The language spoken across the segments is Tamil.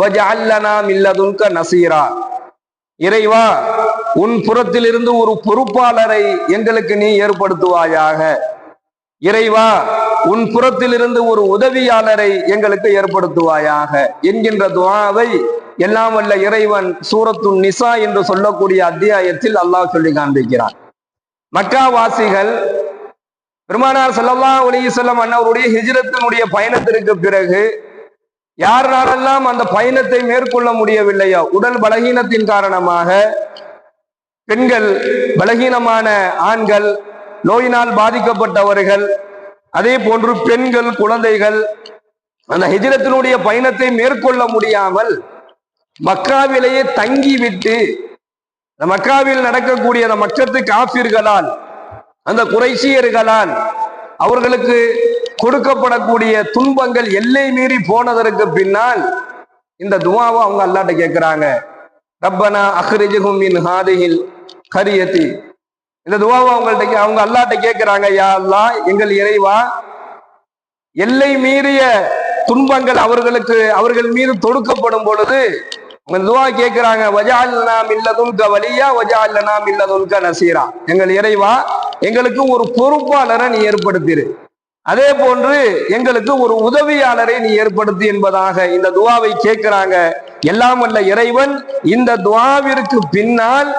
வஜஅல்லனா மில்லதுன்க நசீரா இறைவா உன் புறத்திலிருந்து ஒரு பொறுப்பாளரை எங்களுக்கு நீ ஏற்படுத்துவாயாக. இறைவா உன் புறத்திலிருந்து ஒரு உதவியாளரை எங்களுக்கு ஏற்படுத்துவாயாக. என்கின்ற துவாவை எல்லாம் வல்ல இறைவன் சூரத்து நிசா என்று சொல்லக்கூடிய அத்தியாயத்தில் அல்லாஹ் சொல்லி காண்பிக்கிறான். மக்காவாசிகள் பெருமானார் செல்லல்லா ஒலி செல்லம் அண்ணவருடைய ஹிஜ்ரத்தினுடைய பயணத்திற்கு பிறகு யாராலெல்லாம் அந்த பயணத்தை மேற்கொள்ள முடியவில்லையோ உடல் பலகீனத்தின் காரணமாக பெண்கள் பலகீனமான ஆண்கள் நோயினால் பாதிக்கப்பட்டவர்கள் அதே போன்று பெண்கள் குழந்தைகள் அந்த ஹிஜிரத்தினுடைய பயணத்தை மேற்கொள்ள முடியாமல் மக்காவிலேயே தங்கிவிட்டு இந்த மக்காவில் நடக்கக்கூடிய அந்த மக்கத்து காபிர்களால் அந்த குறைசியர்களால் அவர்களுக்கு கொடுக்கப்படக்கூடிய துன்பங்கள் எல்லை மீறி போனதற்கு பின்னால் இந்த துவாவை அவங்க அல்லாட்ட கேட்கிறாங்க ரப்பனா அஹ்ரிஜுகும் மின் ஹாதியில் கரியத்தி. இந்த துவாவை அவங்கள்ட்ட கே- அவங்க அல்லாட்ட கேட்கிறாங்க யா அல்லா எங்கள் இறைவா எல்லை மீறிய துன்பங்கள் அவர்களுக்கு அவர்கள் மீது தொடுக்கப்படும் பொழுது உங்க துவா கேட்கிறாங்க வஜால்னா மில்லதுல்க வலியா வஜால்னா மில்லதுல்க நசீரா. எங்கள் இறைவா எங்களுக்கு ஒரு பொறுப்பாளரை நீ ஏற்படுத்திரு. அதே போன்று எங்களுக்கு ஒரு உதவியாளரை நீ ஏற்படுத்தி என்பதாக இந்த துவாவை கேட்கிறாங்க. எல்லாம் வல்ல இறைவன் இந்த துவாவிற்கு பின்னால்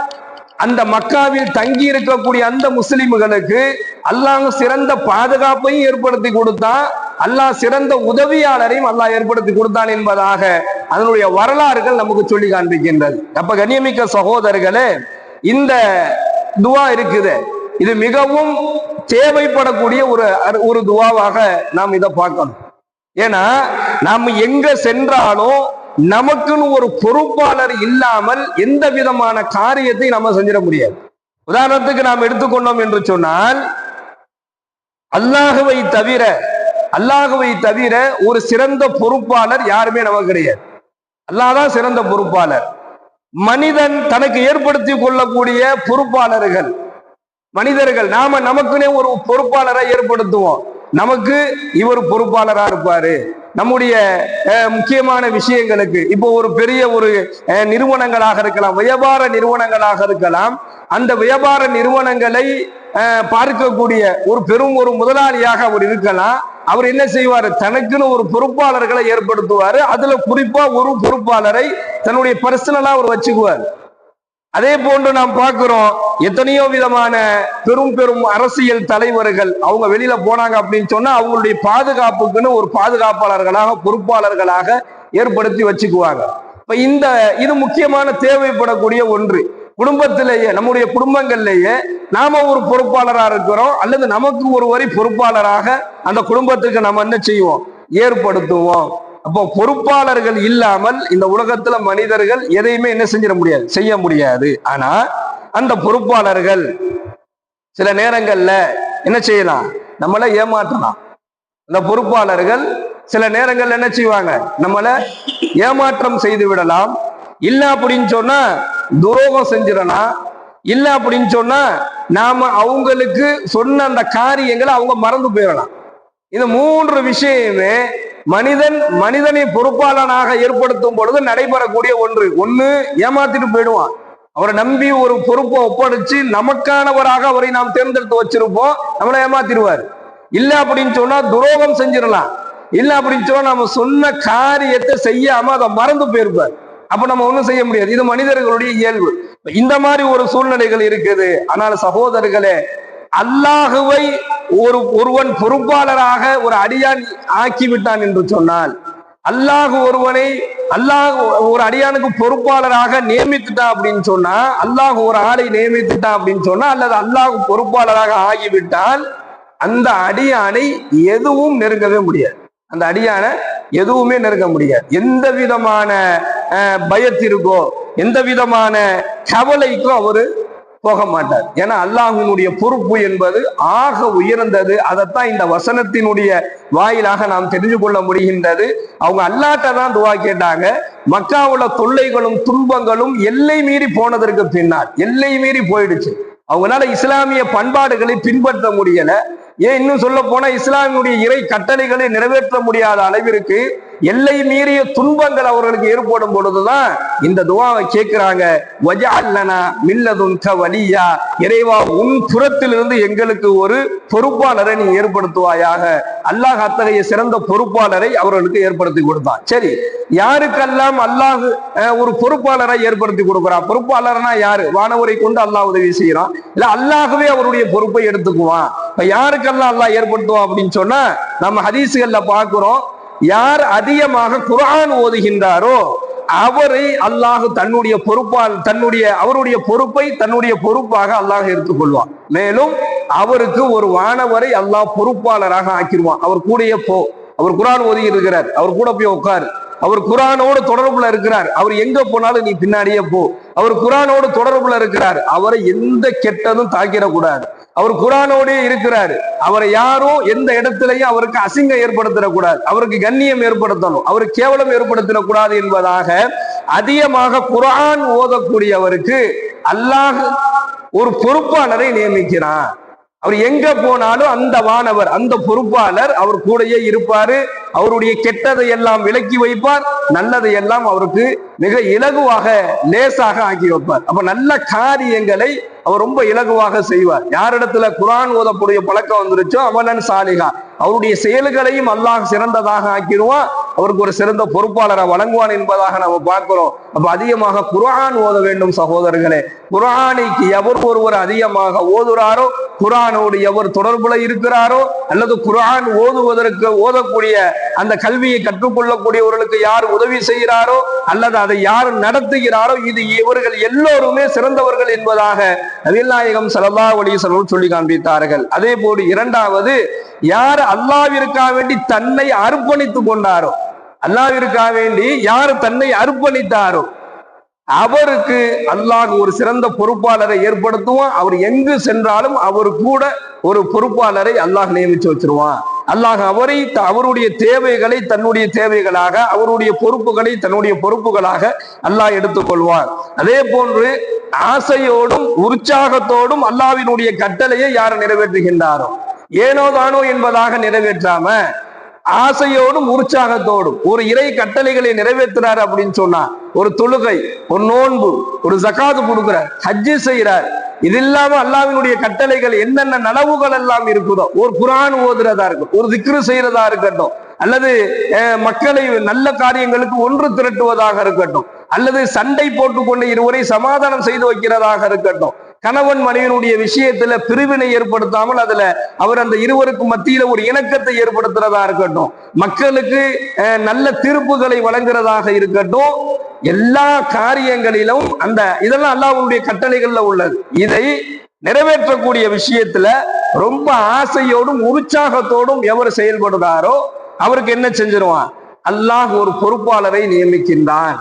அந்த மக்காவில் தங்கி இருக்கக்கூடிய அந்த முஸ்லிம்களுக்கு அல்லாஹ் சிறந்த பாதுகாப்பையும் ஏற்படுத்தி கொடுத்தான் அல்லாஹ் சிறந்த உதவியாளரையும் அல்லாஹ் ஏற்படுத்தி கொடுத்தான் என்பதாக அதனுடைய வரலாறுகள் நமக்கு சொல்லி காண்பிக்கின்றது. அப்ப கண்ணியமிக்க சகோதரர்களே இந்த துவா இருக்குது. இது மிகவும் தேவைப்படக்கூடிய ஒரு ஒரு துவாவாக நாம் இதை பார்க்கணும். ஏன்னா நாம் எங்க சென்றாலும் நமக்குன்னு ஒரு பொறுப்பாளர் இல்லாமல் எந்த விதமான காரியத்தை நம்ம செஞ்சிட முடியாது. உதாரணத்துக்கு நாம் எடுத்துக்கொண்டோம் என்று சொன்னால் அல்லாஹுவை தவிர அல்லாஹுவை தவிர ஒரு சிறந்த பொறுப்பாளர் யாருமே நமக்கு கிடையாது. அல்லாதான் சிறந்த பொறுப்பாளர். மனிதன் தனக்கு ஏற்படுத்தி கொள்ளக்கூடிய பொறுப்பாளர்கள் மனிதர்கள் நாம நமக்குனே ஒரு பொறுப்பாளரை ஏற்படுத்துவோம். நமக்கு இவர் பொறுப்பாளரா இருப்பாரு. நம்முடைய முக்கியமான விஷயங்களுக்கு இப்போ ஒரு பெரிய ஒரு நிறுவனங்களாக இருக்கலாம் வியாபார நிறுவனங்களாக இருக்கலாம் அந்த வியாபார நிறுவனங்களை பார்க்கக்கூடிய ஒரு பெரும் ஒரு முதலாளியாக அவர் இருக்கலாம். அவர் என்ன செய்வார்? தனக்குன்னு ஒரு பொறுப்பாளர்களை ஏற்படுத்துவார். அதுல குறிப்பா ஒரு பொறுப்பாளரை தன்னுடைய பர்சனலா அவர் வச்சுக்குவார். அதே போன்று நாம் பார்க்கிறோம் எத்தனையோ விதமான பெரும் பெரும் அரசியல் தலைவர்கள் அவங்க வெளியில போனாங்க அப்படின்னு சொன்னா அவங்களுடைய பாதுகாப்புக்குன்னு ஒரு பாதுகாப்பாளர்களாக பொறுப்பாளர்களாக ஏற்படுத்தி வச்சுக்குவாங்க. இப்ப இந்த இது முக்கியமான தேவைப்படக்கூடிய ஒன்று. குடும்பத்திலேயே நம்முடைய குடும்பங்கள்லேயே நாம ஒரு பொறுப்பாளராக இருக்கிறோம் அல்லது நமக்கு ஒரு வரி பொறுப்பாளராக அந்த குடும்பத்துக்கு நம்ம என்ன செய்வோம்? ஏற்படுத்துவோம். அப்போ பொறுப்பாளர்கள் இல்லாமல் இந்த உலகத்துல மனிதர்கள் எதையுமே என்ன செஞ்சிட முடியாது செய்ய முடியாது. ஆனா அந்த பொறுப்பாளர்கள் சில நேரங்கள்ல என்ன செய்யலாம்? நம்மள ஏமாற்றலாம் அந்த பொறுப்பாளர்கள் சில நேரங்கள்ல என்ன செய்வாங்க? நம்மள ஏமாற்றம் செய்து விடலாம். இல்ல அப்படின்னு சொன்னா துரோகம் செஞ்சிடலாம். இல்ல அப்படின்னு சொன்னா நாம அவங்களுக்கு சொன்ன அந்த காரியங்களை அவங்க மறந்து போயிடலாம். இந்த மூன்று விஷயமே மனிதன் மனிதனை பொறுப்பாளனாக ஏற்படுத்தும் பொழுது நடைபெறக்கூடிய ஒன்று. ஒண்ணு ஏமாத்திட்டு போயிடுவான். அவரை நம்பி ஒரு பொறுப்பை ஒப்படைச்சு நமக்கானவராக அவரை நாம் தேர்ந்தெடுத்து வச்சிருப்போம். நம்மளை ஏமாத்திடுவார். இல்ல அப்படின்னு சொன்னா துரோகம் செஞ்சிடலாம். இல்ல அப்படின்னு சொன்னா நம்ம சொன்ன காரியத்தை செய்யாம அதை மறந்து போயிருப்பார். அப்ப நம்ம ஒண்ணும் செய்ய முடியாது. இது மனிதர்களுடைய இயல்பு. இந்த மாதிரி ஒரு சூழ்நிலைகள் இருக்குது. ஆனால் சகோதரர்களே அல்லாஹுவை ஒரு ஒருவன் பொறுப்பாளராக ஒரு அடியான் ஆக்கி விட்டான் என்று சொன்னால் அல்லாஹ் ஒருவனை அல்லாஹ் ஒரு அடியானுக்கு பொறுப்பாளராக நியமித்துட்டான் அப்படின்னு சொன்னா அல்லாஹ் ஒரு ஆளை நியமித்துட்டான் அப்படின்னு சொன்னா அல்லது அல்லாஹ் பொறுப்பாளராக ஆகிவிட்டால் அந்த அடியானை எதுவும் நெருங்கவே முடியாது. அந்த அடியானை எதுவுமே நெருங்க முடியாது. எந்த விதமான பயத்திற்கோ எந்த விதமான கவலைக்கோ அவரு போக மாட்டார். ஏன்னா அல்லாஹினுடைய பொறுப்பு என்பது ஆக உயர்ந்தது. அதைத்தான் இந்த வசனத்தினுடைய வாயிலாக நாம் தெரிஞ்சு கொள்ள முடிகின்றது. அவங்க அல்லாட்ட தான் துவா கேட்டாங்க. மக்காவுள்ள தொல்லைகளும் துன்பங்களும் எல்லை மீறி போனதற்கு பின்னால் எல்லை மீறி போயிடுச்சு. அவங்களால இஸ்லாமிய பண்பாடுகளை பின்பற்ற முடியல. ஏன் இன்னும் சொல்ல போனா இஸ்லாமியுடைய இறை கட்டளைகளை நிறைவேற்ற முடியாத அளவிற்கு எல்லை மீறிய துன்பங்கள் அவர்களுக்கு ஏற்படும் பொழுதுதான் இந்த துவாவை கேட்கிறாங்க. வஜஅல்லனா மில்லதுன்க வலியா. இறைவா உன் புறத்திலிருந்து எங்களுக்கு ஒரு பொறுப்பாளரை நீ ஏற்படுத்துவாயாக. அல்லாஹ் அத்தகைய சிறந்த பொறுப்பாளரை அவர்களுக்கு ஏற்படுத்தி கொடுத்தான். சரி யாருக்கெல்லாம் அல்லாஹ் ஒரு பொறுப்பாளரை ஏற்படுத்தி கொடுக்கிறான்? பொறுப்பாளர்னா யாரு? வானவரை கொண்டு அல்லாஹ் உதவி செய்யறான் இல்ல அல்லாஹவே அவருடைய பொறுப்பை எடுத்துக்குவான். இப்ப யாருக்கெல்லாம் அல்லாஹ் ஏற்படுத்துவான் அப்படின்னு சொன்னா நம்ம ஹதீசுகள்ல பாக்குறோம் யார் அதிகமாக குரான் ஓதுகின்றாரோ அவரை அல்லாஹ் தன்னுடைய பொறுப்பால் தன்னுடைய அவருடைய பொறுப்பை தன்னுடைய பொறுப்பாக அல்லாஹ் எடுத்துக்கொள்வான் மேலும் அவருக்கு ஒரு வானவரை அல்லாஹ் பொறுப்பாளராக ஆக்கிடுவான். அவர் கூடயே போ. அவர் குரான் ஓதி இருக்கிறார். அவர் கூட போய் உட்காரு அவர் குரானோடு தொடர்புல இருக்கிறார். அவர் எங்க போனாலும் நீ பின்னாடியே போ. அவர் குரானோடு தொடர்புல இருக்கிறார். அவரை எந்த கெட்டதும் தாக்கிடக்கூடாது. அவர் குரானோடே இருக்கிறாரு. அவரை யாரும் எந்த இடத்திலையும் அவருக்கு அசிங்கம் ஏற்படுத்திடக்கூடாது அவருக்கு கண்ணியம் ஏற்படுத்தணும். அவருக்கு கேவலம் ஏற்படுத்திடக்கூடாது என்பதாக அதிகமாக குரான் ஓதக்கூடியவருக்கு அல்லாஹ் ஒரு பொறுப்பாளரை நியமிக்கிறான். அவர் எங்க போனாலும் அந்த வானவர் அந்த பொறுப்பாளர் அவர் கூடயே இருப்பாரு. அவருடைய கெட்டதை எல்லாம் விலக்கி வைப்பார். நல்லதை எல்லாம் அவருக்கு மிக இலகுவாக லேசாக ஆக்கி வைப்பார். அப்ப நல்ல காரியங்களை அவர் ரொம்ப இலகுவாக செய்வார். யாரிடத்துல குரான் ஓதக்கூடிய பழக்கம் வந்துருச்சோ அவனன் சாலிகா அவருடைய செயல்களையும் அல்லாஹ் சிறந்ததாக ஆக்கிடுவான். அவருக்கு ஒரு சிறந்த பொறுப்பாளரை வழங்குவான் என்பதாக நம்ம பார்க்கிறோம். அப்ப அதிகமாக குரான் ஓத வேண்டும் சகோதரர்களே. குர்ஆனைக்கு எவர் ஒருவர் அதிகமாக ஓதுறாரோ குரானோடு எவர் தொடர்புல இருக்கிறாரோ அல்லது குரான் ஓதுவதற்கு ஓதக்கூடிய அந்த கல்வியை கற்றுக்கொள்ளக்கூடியவர்களுக்கு யார் உதவி செய்கிறாரோ அல்லது அதை யார் நடத்துகிறாரோ இது இவர்கள் எல்லோருமே சிறந்தவர்கள் என்பதாக நபிநாயகம் சலல்லா அலைஹி சொல்லி காண்பித்தார்கள். அதே போல இரண்டாவது யார் அல்லாவிற்காக வேண்டி தன்னை அர்ப்பணித்துக் கொண்டாரோ அல்லாவிற்காக வேண்டி யார் தன்னை அர்ப்பணித்தாரோ அவருக்கு அல்லாஹ் ஒரு சிறந்த பொறுப்பாளரை ஏற்படுத்துவான். அவர் எங்கு சென்றாலும் அவர் கூட ஒரு பொறுப்பாளரை அல்லாஹ் நியமிச்சு வச்சிருவான். அல்லாஹ் அவரை த- அவருடைய தேவைகளை தன்னுடைய தேவைகளாக அவருடைய பொறுப்புகளை தன்னுடைய பொறுப்புகளாக அல்லாஹ் எடுத்துக்கொள்வார். அதே போன்று ஆசையோடும் உற்சாகத்தோடும் அல்லாஹ்வினுடைய கட்டளையை யார் நிறைவேற்றுகின்றாரோ? ஏனோ தானோ என்பதாக நிறைவேற்றாம ஆசையோடும் உற்சாகத்தோடும் ஒரு இறை கட்டளைகளை நிறைவேற்றுறாரு அப்படின்னு சொன்னா ஒரு தொழுகை ஒரு நோன்பு ஒரு ஜக்காது கொடுக்கிறார் ஹஜ்ஜி செய்கிறார். இது இல்லாம அல்லாவினுடைய கட்டளைகள் என்னென்ன நனவுகள் எல்லாம் இருக்குதோ ஒரு குரான் ஓதுறதா இருக்கும் ஒரு திக்ரு செய்யறதா இருக்கட்டும் அல்லது மக்களை நல்ல காரியங்களுக்கு ஒன்று திரட்டுவதாக இருக்கட்டும் அல்லது சண்டை போட்டுக்கொண்டு இருவரை சமாதானம் செய்து வைக்கிறதாக இருக்கட்டும் கணவன் மனைவியினுடைய விஷயத்துல பிரிவினை ஏற்படுத்தாமல் அதுல அவர் அந்த இருவருக்கும் மத்தியில ஒரு இணக்கத்தை ஏற்படுத்துறதா இருக்கட்டும் மக்களுக்கு நல்ல தீர்ப்புகளை வழங்குறதாக இருக்கட்டும் எல்லா காரியங்களிலும் அந்த இதெல்லாம் அல்லாவுடைய கட்டளைகள்ல உள்ளது. இதை நிறைவேற்றக்கூடிய விஷயத்துல ரொம்ப ஆசையோடும் உற்சாகத்தோடும் எவர் செயல்படுறாரோ அவருக்கு என்ன செஞ்சிருவான்? அல்லாஹ் ஒரு பொறுப்பாளரை நியமிக்கின்றான்.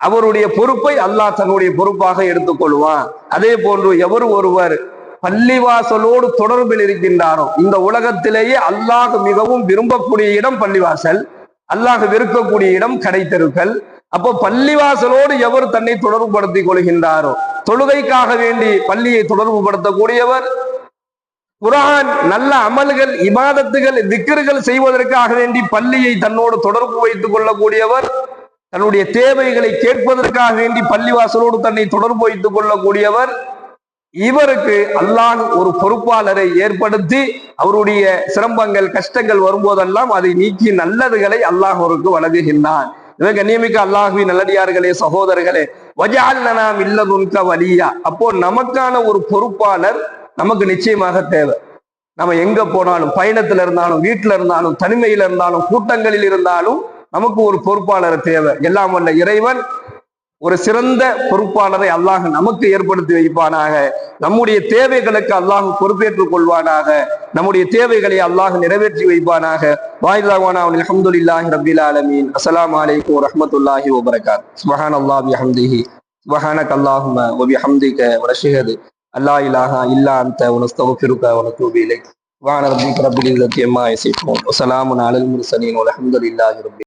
அவருடைய பொறுப்பை அல்லாஹ் தன்னுடைய பொறுப்பாக எடுத்துக்கொள்வான். அதே போன்று எவர் ஒருவர் பள்ளிவாசலோடு தொடர்பில் இருக்கின்றாரோ இந்த உலகத்திலேயே அல்லாஹ் மிகவும் விரும்பக்கூடிய இடம் பள்ளிவாசல் அல்லாஹ் வெறுக்கக்கூடிய இடம் கடைத்தெருக்கள். அப்போ பள்ளிவாசலோடு எவர் தன்னை தொடர்புபடுத்திக் கொள்கின்றாரோ தொழுகைக்காக வேண்டி பள்ளியை தொடர்புபடுத்தக்கூடியவர் குரான் நல்ல அமல்கள் இபாதத்துகள் திக்கர்கள் செய்வதற்காக வேண்டி பள்ளியை தன்னோடு தொடர்பு வைத்துக் கொள்ளக்கூடியவர் தன்னுடைய தேவைகளை கேட்பதற்காக வேண்டி பள்ளிவாசலோடு தன்னை தொடர்பு வைத்துக் கொள்ளக்கூடியவர் இவருக்கு அல்லாஹ் ஒரு பொறுப்பாளரை ஏற்படுத்தி அவருடைய சிரமங்கள் கஷ்டங்கள் வரும்போதெல்லாம் அதை நீக்கி நல்லதுகளை அல்லாஹ் அவருக்கு வழங்குகின்றான். இவங்க நியமிக்க அல்லாஹுவி நல்லடியார்களே சகோதரர்களே வஜாலனா இல்லதுன்க வலியா. அப்போ நமக்கான ஒரு பொறுப்பாளர் நமக்கு நிச்சயமாக தேவை. நம்ம எங்க போனாலும் பயணத்துல இருந்தாலும் வீட்டுல இருந்தாலும் தனிமையில இருந்தாலும் கூட்டங்களில் இருந்தாலும் நமக்கு ஒரு பொறுப்பாளர் தேவை. எல்லாம் வல்ல இறைவன் ஒரு சிறந்த பொறுப்பாளரை அல்லாஹ் நமக்கு ஏற்படுத்தி வைப்பானாக. நம்முடைய தேவைகளுக்கு அல்லாஹ் பொறுப்பேற்றுக் கொள்வானாக. நம்முடைய தேவைகளை அல்லாஹ் நிறைவேற்றி வைப்பானாக. வாயிலாவானா அல்ஹம்துலில்லாஹி ரபில் ஆலமீன். அஸ்லாம் அலைக்கும் வரஹ்மத்துல்லாஹி வபரகாத். சுபஹான் அல்லாஹ் பிஹம்திஹி. சுபஹானக ஒபி ஹம்திக வனஷ்ஹது. அல்லா இலாஹா இல்லா அந்த உனஸ்தவ வனதூபு உனக்கு சுப்ஹான ரப்பிக ரப்பில் இஸ்ஸத்தி அம்மா இசைப்போம் வஸலாமுன் அலல் முர்சலீன். வல்ஹம்துலில்லாஹி ரபி